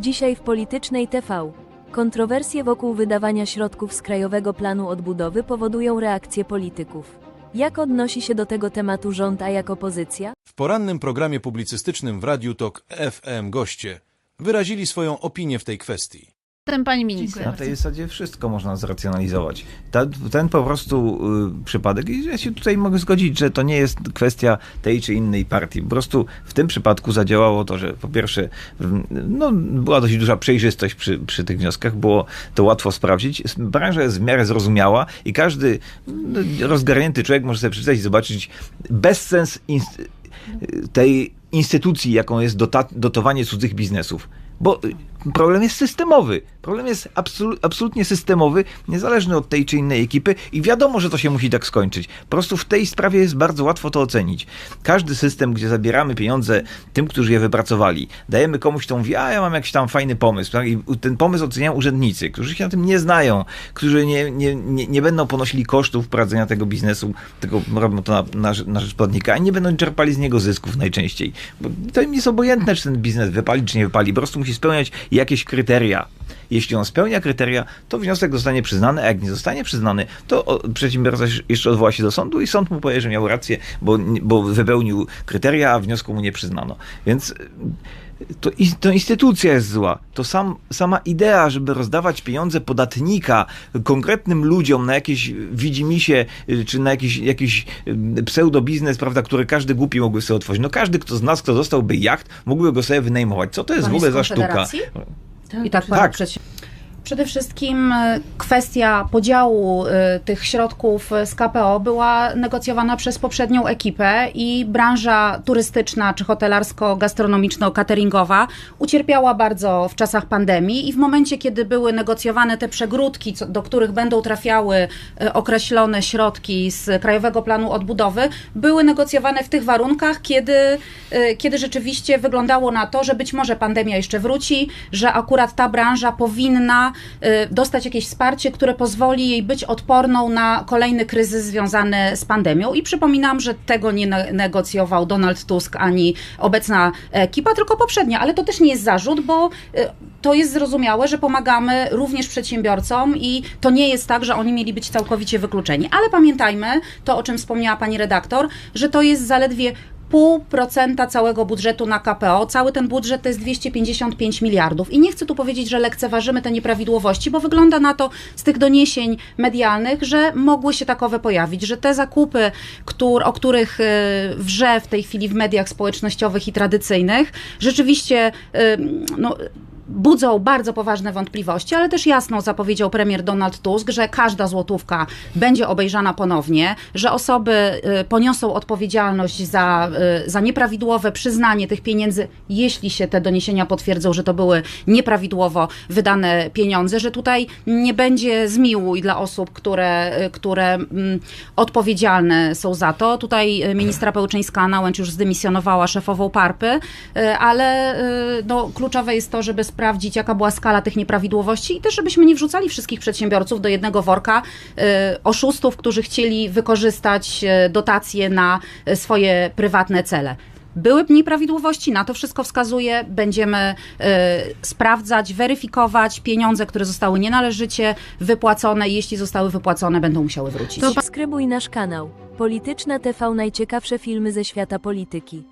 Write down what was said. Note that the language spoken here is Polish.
Dzisiaj w Politycznej TV. Kontrowersje wokół wydawania środków z Krajowego Planu Odbudowy powodują reakcje polityków. Jak odnosi się do tego tematu rząd, a jak opozycja? W porannym programie publicystycznym w Radiu Tok FM goście wyrazili swoją opinię w tej kwestii. Zatem pani minister. Na tej zasadzie wszystko można zracjonalizować. Ta, ten po prostu y, przypadek, i ja się tutaj mogę zgodzić, że to nie jest kwestia tej czy innej partii. Po prostu w tym przypadku zadziałało to, że po pierwsze w- no, była dość duża przejrzystość przy, przy tych wnioskach, było to łatwo sprawdzić. Branża jest w miarę zrozumiała i każdy no, rozgarnięty człowiek może sobie przeczytać i zobaczyć bezsens inst- tej instytucji, jaką jest dotowanie cudzych biznesów. Bo y, problem jest systemowy. Problem jest absolu- absolutnie systemowy, niezależny od tej czy innej ekipy i wiadomo, że to się musi tak skończyć. Po prostu w tej sprawie jest bardzo łatwo to ocenić. Każdy system, gdzie zabieramy pieniądze tym, którzy je wypracowali, dajemy komuś, kto mówi, a ja mam jakiś tam fajny pomysł. tak? I ten pomysł oceniają urzędnicy, którzy się na tym nie znają, którzy nie, nie, nie, nie będą ponosili kosztów prowadzenia tego biznesu, tylko robią to na, na, na rzecz podatnika, a nie będą czerpali z niego zysków najczęściej. Bo to im jest obojętne, czy ten biznes wypali, czy nie wypali. Po prostu musi spełniać jakieś kryteria. Jeśli on spełnia kryteria, to wniosek zostanie przyznany, a jak nie zostanie przyznany, to przedsiębiorca jeszcze odwoła się do sądu i sąd mu powie, że miał rację, bo, bo wypełnił kryteria, a wniosku mu nie przyznano. Więc to, to instytucja jest zła. To sam, sama idea, żeby rozdawać pieniądze podatnika konkretnym ludziom na jakieś widzimisię, y, czy na jakiś, jakiś y, pseudobiznes, prawda, który każdy głupi mógłby sobie otworzyć. No każdy kto z nas, kto dostałby jacht, mógłby go sobie wynajmować. Co to jest Pan w ogóle jest za sztuka? Konfederacji? I tak, Tak. tak. Przede wszystkim e, kwestia podziału e, tych środków z KPO była negocjowana przez poprzednią ekipę i branża turystyczna czy hotelarsko-gastronomiczno-cateringowa ucierpiała bardzo w czasach pandemii i w momencie, kiedy były negocjowane te przegródki, do których będą trafiały e, określone środki z Krajowego Planu Odbudowy, były negocjowane w tych warunkach, kiedy, kiedy rzeczywiście wyglądało na to, że być może pandemia jeszcze wróci, że akurat ta branża powinna dostać jakieś wsparcie, które pozwoli jej być odporną na kolejny kryzys związany z pandemią. I przypominam, że tego nie ne- negocjował Donald Tusk ani obecna ekipa, tylko poprzednia, ale to też nie jest zarzut, bo e, to jest zrozumiałe, że pomagamy również przedsiębiorcom i to nie jest tak, że oni mieli być całkowicie wykluczeni. Ale pamiętajmy, to o czym wspomniała pani redaktor, że to jest zaledwie pół procenta całego budżetu na KPO. Cały ten budżet to jest 255 miliardów. I nie chcę tu powiedzieć, że lekceważymy te nieprawidłowości, bo wygląda na to z tych doniesień medialnych, że mogły się takowe pojawić, że te zakupy, któr, o których y, wrze w tej chwili w mediach społecznościowych i tradycyjnych, rzeczywiście y, no, budzą bardzo poważne wątpliwości, ale też jasno zapowiedział premier Donald Tusk, że każda złotówka będzie obejrzana ponownie, że osoby y, poniosą odpowiedzialność za, y, za nieprawidłowe przyznanie tych pieniędzy, jeśli się te doniesienia potwierdzą, że to były nieprawidłowo wydane pieniądze, że tutaj nie będzie zmiłuj dla osób, które, y, które mm, odpowiedzialne są za to. Tutaj ministra Pełczyńska Nałęcz już zdymisjonowała szefową PARPy, ale no, kluczowe jest to, żeby sprawdzić, jaka była skala tych nieprawidłowości i też, żebyśmy nie wrzucali wszystkich przedsiębiorców do jednego worka y, oszustów, którzy chcieli wykorzystać y, dotacje na y, swoje prywatne cele. Były nieprawidłowości, na to wszystko wskazuje. Będziemy y, sprawdzać, weryfikować pieniądze, które zostały nienależycie wypłacone. Jeśli zostały wypłacone, będą musiały wrócić. Subskrybuj nasz kanał. Polityczna TV najciekawsze filmy ze świata polityki.